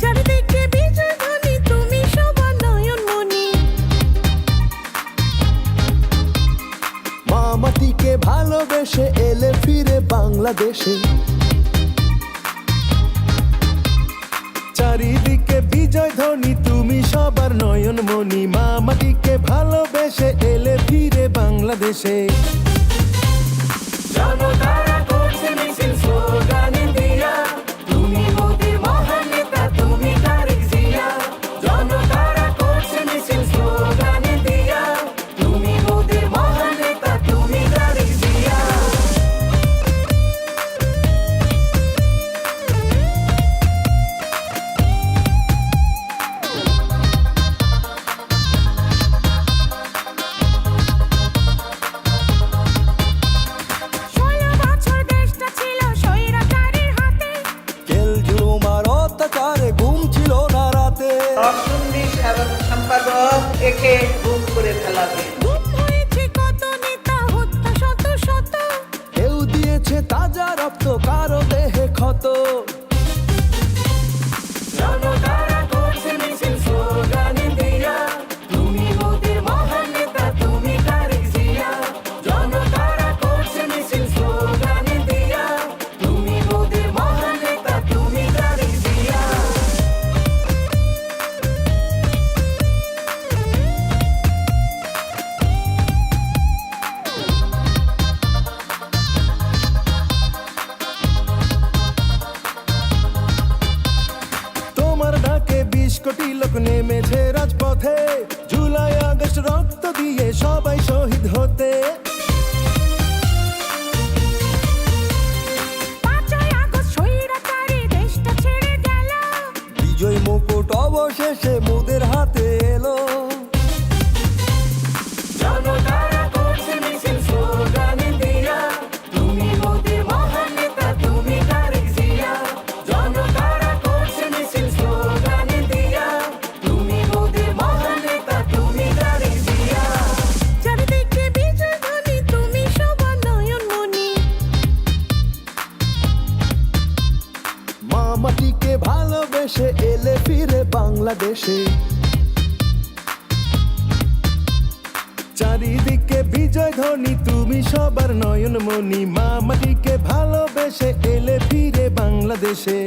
চারিদিকে বিজয় ধ্বনি তুমি সবার নয়ন মনি এলে ফিরে বাংলাদেশে। চারিদিকে বিজয় ধ্বনি তুমি সবার নয়ন মনি মামাটিকে ভালোবেসে এলে ফিরে বাংলাদেশে। সব একে বুক করে ফেলাবে। কেউ দিয়েছে তাজা রক্ত কা কোটি লোক নেমেছে রাজপথে। জুলাই আগস্ট রক্ত দিয়ে সবাই শহীদ হতে। বিজয় মুকুট অবশেষে সে এলে ফিরে বাংলাদেশে। চারিদিকে বিজয় ধ্বনি, তুমি সবার নয়ন মনি মামাটিকে ভালোবেসে এলে ফিরে বাংলাদেশে।